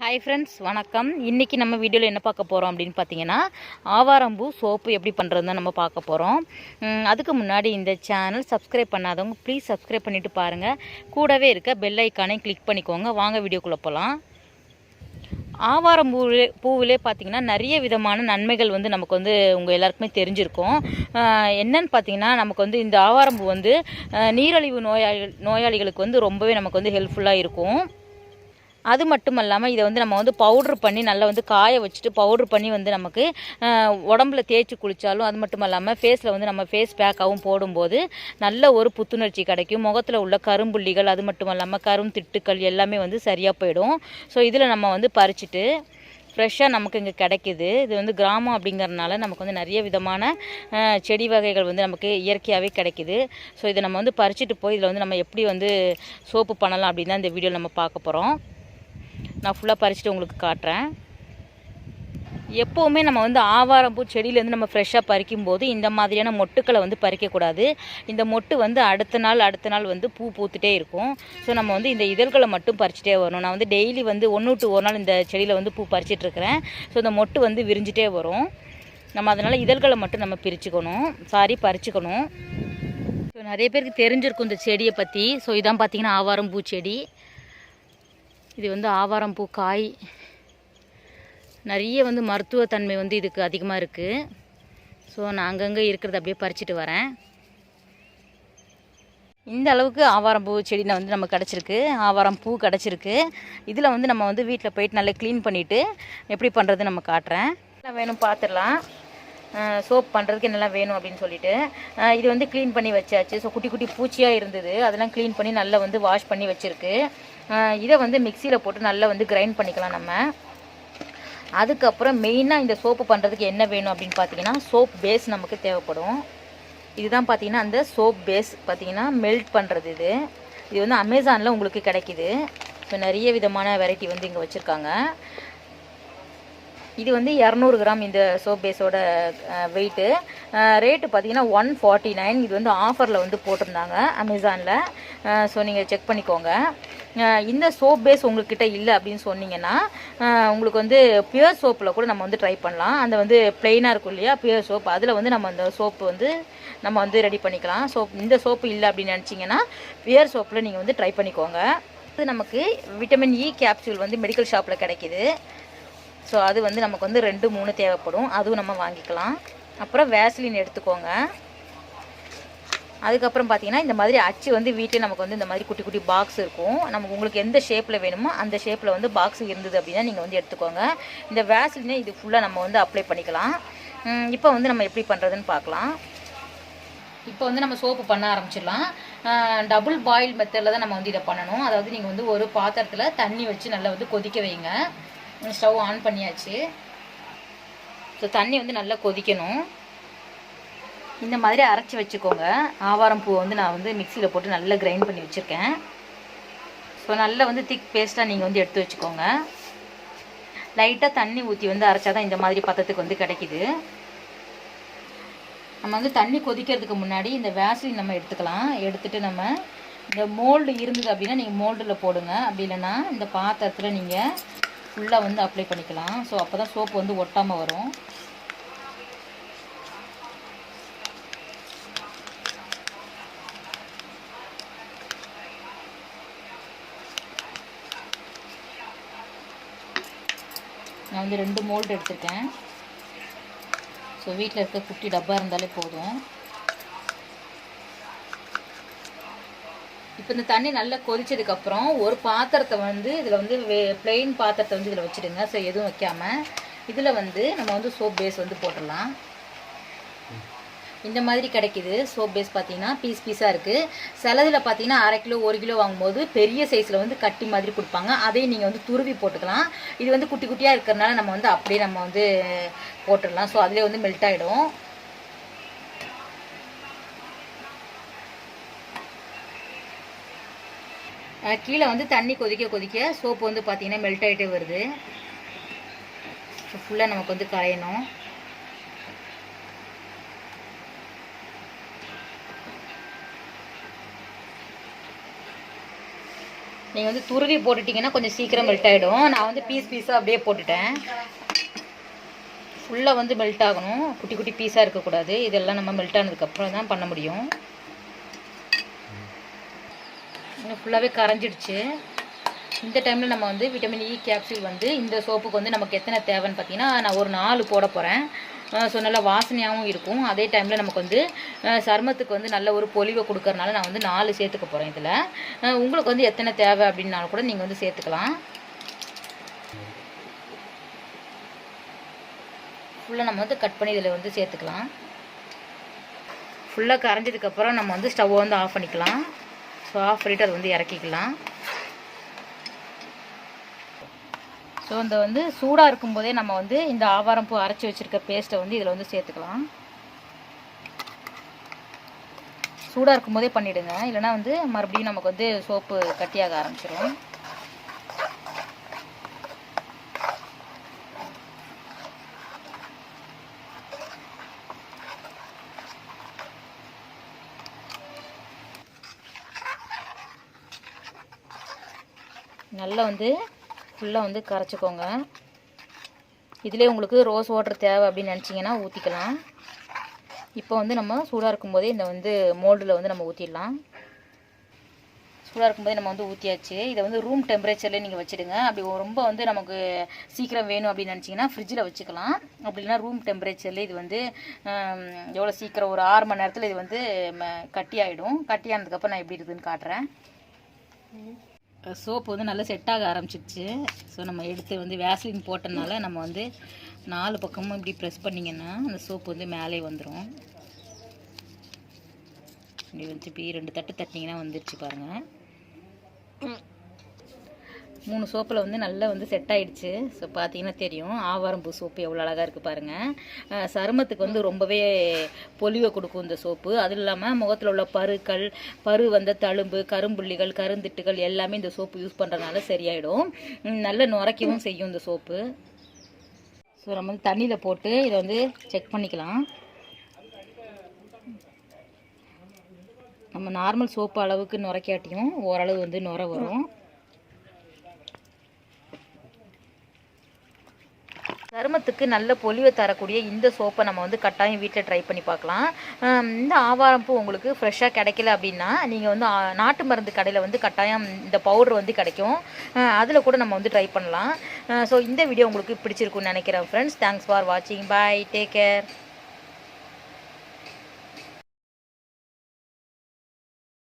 Hi friends வணக்கம். இன்றைக்கி நம்ம வீடியோவில் என்ன பார்க்க போகிறோம் அப்படின்னு பார்த்தீங்கன்னா ஆவாரம்பூ சோப்பு எப்படி பண்ணுறது நம்ம பார்க்க போகிறோம் அதுக்கு முன்னாடி இந்த சேனல் சப்ஸ்கிரைப் பண்ணாதவங்க ப்ளீஸ் சப்ஸ்கிரைப் பண்ணிவிட்டு பாருங்கள் கூடவே இருக்க பெல் ஐக்கானை கிளிக் பண்ணிக்கோங்க. வாங்க வீடியோக்குள்ளே போகலாம் ஆவாரம் பூவிலே பூவிலே பார்த்தீங்கன்னா நிறைய விதமான நன்மைகள் வந்து நமக்கு வந்து உங்கள் எல்லாருக்குமே தெரிஞ்சிருக்கும். என்னன்னு பார்த்தீங்கன்னா நமக்கு வந்து இந்த ஆவாரம்பூ வந்து நீரழிவு நீரிழிவு நோயாளிகள் நோயாளிகளுக்கு வந்து ரொம்பவே நமக்கு வந்து ஹெல்ப்ஃபுல்லாக இருக்கும். அது மட்டும் இல்லாமல் இதை வந்து நம்ம வந்து பவுட்ரு பண்ணி நல்லா வந்து காய வச்சுட்டு பவுட்ரு பண்ணி வந்து நமக்கு உடம்புல தேய்ச்சி குளித்தாலும் அது மட்டும் இல்லாமல் ஃபேஸில் வந்து நம்ம ஃபேஸ் பேக்காகவும் போடும்போது நல்ல ஒரு புத்துணர்ச்சி கிடைக்கும். முகத்தில் உள்ள கரும்புள்ளிகள் அது மட்டும் இல்லாமல் கரும் திட்டுக்கள் எல்லாமே வந்து சரியாக போயிடும். ஸோ இதில் நம்ம வந்து பறிச்சுட்டு ஃப்ரெஷ்ஷாக நமக்கு இங்கே கிடைக்குது. இது வந்து கிராமம் அப்படிங்கிறனால நமக்கு வந்து நிறைய விதமான செடி வகைகள் வந்து நமக்கு இயற்கையாகவே கிடைக்குது. ஸோ இதை நம்ம வந்து பறிச்சுட்டு போய் இதில் வந்து நம்ம எப்படி வந்து சோப்பு பண்ணலாம் அப்படின்னு தான் இந்த வீடியோவில் நம்ம பார்க்க போகிறோம் நான் ஃபுல்லாக பறிச்சுட்டு உங்களுக்கு காட்டுறேன். எப்போவுமே நம்ம வந்து ஆவாரம்பூ செடியிலேருந்து நம்ம ஃப்ரெஷ்ஷாக பறிக்கும்போது இந்த மாதிரியான மொட்டுக்களை வந்து பறிக்கக்கூடாது இந்த மொட்டு வந்து அடுத்த நாள் அடுத்த நாள் வந்து பூ பூத்துட்டே இருக்கும். ஸோ நம்ம வந்து இந்த இதழ்களை மட்டும் பறிச்சுட்டே வரணும். நான் வந்து டெய்லி வந்து ஒன்று டு ஒரு நாள் இந்த செடியில் வந்து பூ பறிச்சிட்ருக்கிறேன் ஸோ இந்த மொட்டு வந்து விரிஞ்சிட்டே வரும். நம்ம அதனால் இதழ்களை மட்டும் நம்ம பிரிச்சுக்கணும். சாரி பறிச்சுக்கணும். ஸோ நிறைய பேருக்கு தெரிஞ்சிருக்கும் இந்த செடியை பற்றி ஸோ இதான் பார்த்தீங்கன்னா ஆவாரம் பூச்செடி இது வந்து ஆவாரம் பூ காய். நிறைய வந்து மருத்துவத்தன்மை வந்து இதுக்கு அதிகமாக இருக்குது ஸோ நான் அங்கங்கே இருக்கிறத அப்படியே பறிச்சுட்டு வரேன். இந்த அளவுக்கு ஆவாரம் பூ செடியில் வந்து நம்ம கிடச்சிருக்கு. ஆவாரம் பூ கிடச்சிருக்கு. இதில் வந்து நம்ம வந்து வீட்டில் போயிட்டு நல்லா க்ளீன் பண்ணிவிட்டு எப்படி பண்ணுறது நம்ம காட்டுறேன். என்ன வேணும் பார்த்துடலாம் சோப் பண்ணுறதுக்கு என்னெல்லாம் வேணும் அப்படின்னு சொல்லிட்டு. இது வந்து க்ளீன் பண்ணி வச்சாச்சு. ஸோ குட்டி குட்டி பூச்சியாக இருந்தது. அதெல்லாம் க்ளீன் பண்ணி நல்லா வந்து வாஷ் பண்ணி வச்சுருக்கு. இதை வந்து மிக்சியில் போட்டு நல்லா வந்து கிரைண்ட் பண்ணிக்கலாம் நம்ம. அதுக்கப்புறம் மெயினாக இந்த சோப்பு பண்ணுறதுக்கு என்ன வேணும் அப்படின்னு பார்த்தீங்கன்னா சோப் பேஸ் நமக்கு தேவைப்படும். இதுதான் பார்த்தீங்கன்னா அந்த சோப் பேஸ் பார்த்தீங்கன்னா மெல்ட் பண்ணுறது இது. இது வந்து அமேசானில் உங்களுக்கு கிடைக்குது. இப்போ நிறைய விதமான வெரைட்டி வந்து இங்கே வச்சுருக்காங்க. இது வந்து இரநூறு கிராம் இந்த சோப் பேஸோட வெயிட்டு ரேட்டு பார்த்தீங்கன்னா ஒன் ஃபார்ட்டி நைன் இது வந்து ஆஃபரில் வந்து போட்டிருந்தாங்க அமேசானில் ஸோ நீங்கள் செக் பண்ணிக்கோங்க. இந்த சோப் பேஸ் உங்கள்கிட்ட இல்லை அப்படின்னு சொன்னீங்கன்னா உங்களுக்கு வந்து பியூர் சோப்பில் கூட நம்ம வந்து ட்ரை பண்ணலாம். அந்த வந்து பிளெயினாக இருக்கும் இல்லையா? பியூர் சோப் அதில் வந்து நம்ம அந்த சோப்பு வந்து நம்ம வந்து ரெடி பண்ணிக்கலாம். சோப் இந்த சோப்பு இல்லை அப்படின்னு நினச்சிங்கன்னா பியூர் சோப்பில் நீங்கள் வந்து ட்ரை பண்ணிக்கோங்க. இது நமக்கு விட்டமின் இ கேப்சூல் வந்து மெடிக்கல் ஷாப்பில் கிடைக்கிது. ஸோ அது வந்து நமக்கு வந்து ரெண்டு மூணு தேவைப்படும். அதுவும் நம்ம வாங்கிக்கலாம். அப்புறம் வேஸ்லின் எடுத்துக்கோங்க. அதுக்கப்புறம் பார்த்தீங்கன்னா இந்த மாதிரி அச்சு வந்து வீட்டில் நமக்கு வந்து இந்த மாதிரி குட்டி குட்டி பாக்ஸ் இருக்கும். நமக்கு உங்களுக்கு எந்த ஷேப்பில் வேணுமோ அந்த ஷேப்பில் வந்து பாக்ஸ் இருந்தது அப்படின்னா நீங்கள் வந்து எடுத்துக்கோங்க. இந்த வேஸ்லினே இது ஃபுல்லாக நம்ம வந்து அப்ளை பண்ணிக்கலாம். இப்போ வந்து நம்ம எப்படி பண்ணுறதுன்னு பார்க்கலாம் இப்போ வந்து நம்ம சோப்பு பண்ண ஆரம்பிச்சிடலாம். டபுள் பாயில் மெத்தடில் தான் நம்ம வந்து இதை பண்ணணும். அதாவது நீங்கள் வந்து ஒரு பாத்திரத்தில் தண்ணி வச்சு நல்லா வந்து கொதிக்க வைங்க. ஸ்டவ் ஆன் பண்ணியாச்சு. ஸோ தண்ணி வந்து நல்லா கொதிக்கணும். இந்த மாதிரி அரைச்சி வச்சுக்கோங்க. ஆவாரம் பூவை வந்து நான் வந்து மிக்சியில் போட்டு நல்லா கிரைண்ட் பண்ணி வச்சுருக்கேன். ஸோ நல்லா வந்து திக் பேஸ்ட்டாக நீங்கள் வந்து எடுத்து வச்சுக்கோங்க. லைட்டாக தண்ணி ஊற்றி வந்து அரைச்சா தான் இந்த மாதிரி பத்தத்துக்கு வந்து கிடைக்கிது. நம்ம வந்து தண்ணி கொதிக்கிறதுக்கு முன்னாடி இந்த வேஸ்லின் நம்ம எடுத்துக்கலாம். எடுத்துட்டு நம்ம இந்த மோல்டு இருந்தது அப்படின்னா நீங்கள் மோல்டில் போடுங்க. அப்படி இல்லைன்னா இந்த பாத்திரத்தில் நீங்கள் ஃபுல்லாக வந்து அப்ளை பண்ணிக்கலாம். ஸோ அப்போ தான் சோப்பு வந்து ஒட்டாமல் வரும். நான் வந்து ரெண்டு மோல்டு எடுத்திருக்கேன். ஸோ வீட்டில் இருக்க குட்டி டப்பா இருந்தாலே போதும். இப்போ இந்த தண்ணி நல்லா கொதிச்சதுக்கப்புறம் ஒரு பாத்திரத்தை வந்து இதில் வந்து பிளெயின் பாத்திரத்தை வந்து இதில் வச்சுடுங்க. ஸோ எதுவும் வைக்காமல் இதில் வந்து நம்ம வந்து சோப் பேஸ் வந்து போட்டுடலாம். இந்த மாதிரி கிடைக்குது. சோப் பேஸ் பார்த்தீங்கன்னா பீஸ் பீஸாக இருக்குது சிலதில் பார்த்தீங்கன்னா அரை கிலோ ஒரு கிலோ வாங்கும்போது பெரிய சைஸில் வந்து கட்டி மாதிரி கொடுப்பாங்க. அதையும் நீங்கள் வந்து துருவி போட்டுக்கலாம். இது வந்து குட்டி குட்டியாக இருக்கிறனால நம்ம வந்து அப்படியே நம்ம வந்து போட்டுடலாம். ஸோ அதிலே வந்து மெல்ட் ஆகிடும் கீழே வந்து தண்ணி கொதிக்க கொதிக்க சோப்பு வந்து பார்த்தீங்கன்னா மெல்ட் ஆகிட்டே வருது. ஃபுல்லாக நமக்கு வந்து கரையணும் நீங்கள் வந்து துருவி போட்டுட்டிங்கன்னா கொஞ்சம் சீக்கிரம் மெல்ட் ஆகிடும் நான் வந்து பீஸ் பீஸாக அப்படியே போட்டுட்டேன். ஃபுல்லாக வந்து மெல்ட் ஆகணும். குட்டி குட்டி பீஸாக இருக்கக்கூடாது. இதெல்லாம் நம்ம மெல்ட் ஆனதுக்கப்புறம் தான் பண்ண முடியும். இன்னும் ஃபுல்லாகவே கரைஞ்சிடுச்சு. இந்த டைமில் நம்ம வந்து விட்டமின் இ கேப்சூல் வந்து இந்த சோப்புக்கு வந்து நமக்கு எத்தனை தேவைன்னு பார்த்தீங்கன்னா நான் ஒரு நாலு போட போகிறேன் ஸோ நல்லா வாசனையாகவும் இருக்கும். அதே டைமில் நமக்கு வந்து சர்மத்துக்கு சருமத்துக்கு வந்து நல்ல ஒரு பொலிவை கொடுக்கறனால நான் வந்து நாலு சேர்த்துக்க போகிறேன் இதில். உங்களுக்கு வந்து எத்தனை தேவை அப்படின்னாலும் கூட நீங்கள் வந்து சேர்த்துக்கலாம். ஃபுல்லாக நம்ம வந்து கட் பண்ணி இதில் வந்து சேர்த்துக்கலாம். ஃபுல்லாக கரைஞ்சதுக்கப்புறம் நம்ம வந்து ஸ்டவ்வை வந்து ஆஃப் பண்ணிக்கலாம். ஸோ ஆஃப் பண்ணிவிட்டு அதை வந்து இறக்கிக்கலாம். ஸோ இந்த வந்து சூடாக இருக்கும்போதே நம்ம வந்து இந்த ஆவாரம் பூ அரைச்சி வச்சுருக்க பேஸ்ட்டை வந்து இதில் வந்து சேர்த்துக்கலாம். சூடாக இருக்கும்போதே பண்ணிவிடுங்க இல்லைன்னா வந்து மறுபடியும் நமக்கு வந்து சோப்பு கட்டியாக ஆரம்பிச்சிடும் நல்லா வந்து ஃபுல்லாக வந்து கரைச்சிக்கோங்க. இதிலே உங்களுக்கு ரோஸ் வாட்டர் தேவை அப்படின்னு நினச்சிங்கன்னா ஊற்றிக்கலாம் இப்போ வந்து நம்ம சூடாக இருக்கும்போதே இந்த வந்து மோல்டில் வந்து நம்ம ஊற்றிடலாம் சூடாக இருக்கும்போதே நம்ம வந்து ஊற்றியாச்சு இதை வந்து ரூம் டெம்பரேச்சர்லேயே நீங்கள் வச்சுடுங்க. அப்படி ரொம்ப வந்து நமக்கு சீக்கிரம் வேணும் அப்படின்னு நினச்சிங்கன்னா ஃப்ரிட்ஜில் வச்சுக்கலாம். அப்படி இல்லைன்னா ரூம் டெம்பரேச்சர்லேயே இது வந்து எவ்வளோ சீக்கிரம் ஒரு ஆறு மணி நேரத்தில் இது வந்து ம- கட்டி ஆகிடும் கட்டி ஆனதுக்கப்புறம் நான் எப்படி இருக்குதுன்னு காட்டுறேன். சோப்பு வந்து நல்லா செட் ஆக ஆரம்பிச்சிடுச்சு. ஸோ நம்ம எடுத்து வந்து வேஸ்லின் போட்டனால நம்ம வந்து நாலு பக்கமும் இப்படி ப்ரெஸ் பண்ணிங்கன்னா அந்த சோப்பு வந்து மேலே வந்துடும் இப்படி வந்து இப்படி ரெண்டு தட்டு தட்டினீங்கன்னா வந்துருச்சு பாருங்கள் மூணு சோப்பில் வந்து நல்லா வந்து செட் ஆகிடுச்சு ஸோ பார்த்தீங்கன்னா தெரியும். ஆவாரம்பூ சோப்பு எவ்வளோ அழகாக இருக்குது பாருங்கள் சருமத்துக்கு வந்து ரொம்பவே பொலிவை கொடுக்கும் இந்த சோப்பு. அதுவும் இல்லாமல் முகத்தில் உள்ள பருக்கள் பரு வந்த தழும்பு கரும்புள்ளிகள் கருந்திட்டுகள் எல்லாமே இந்த சோப்பு யூஸ் பண்ணுறதுனால சரியாயிடும். நல்லா நல்ல நுரைக்கவும் செய்யும் இந்த சோப்பு. ஸோ நம்ம வந்து தண்ணியில் போட்டு இதை வந்து செக் பண்ணிக்கலாம். நம்ம நார்மல் சோப்பு அளவுக்கு நுரைக்காட்டியும் ஓரளவு வந்து நுர வரும். சருமத்துக்கு நல்ல பொலிவை தரக்கூடிய இந்த சோப்பை நம்ம வந்து கட்டாயம் வீட்டில் ட்ரை பண்ணி பார்க்கலாம். இந்த ஆவாரம் பூ உங்களுக்கு ஃப்ரெஷ்ஷாக கிடைக்கல அப்படின்னா நீங்கள் வந்து நாட்டு மருந்து கடையில் வந்து கட்டாயம் இந்த பவுடர் வந்து கிடைக்கும். அதில் கூட நம்ம வந்து ட்ரை பண்ணலாம். ஸோ இந்த வீடியோ உங்களுக்கு பிடிச்சிருக்குன்னு நினைக்கிறேன் ஃப்ரெண்ட்ஸ் தேங்க்ஸ் ஃபார் வாட்சிங் பை டேக் கேர்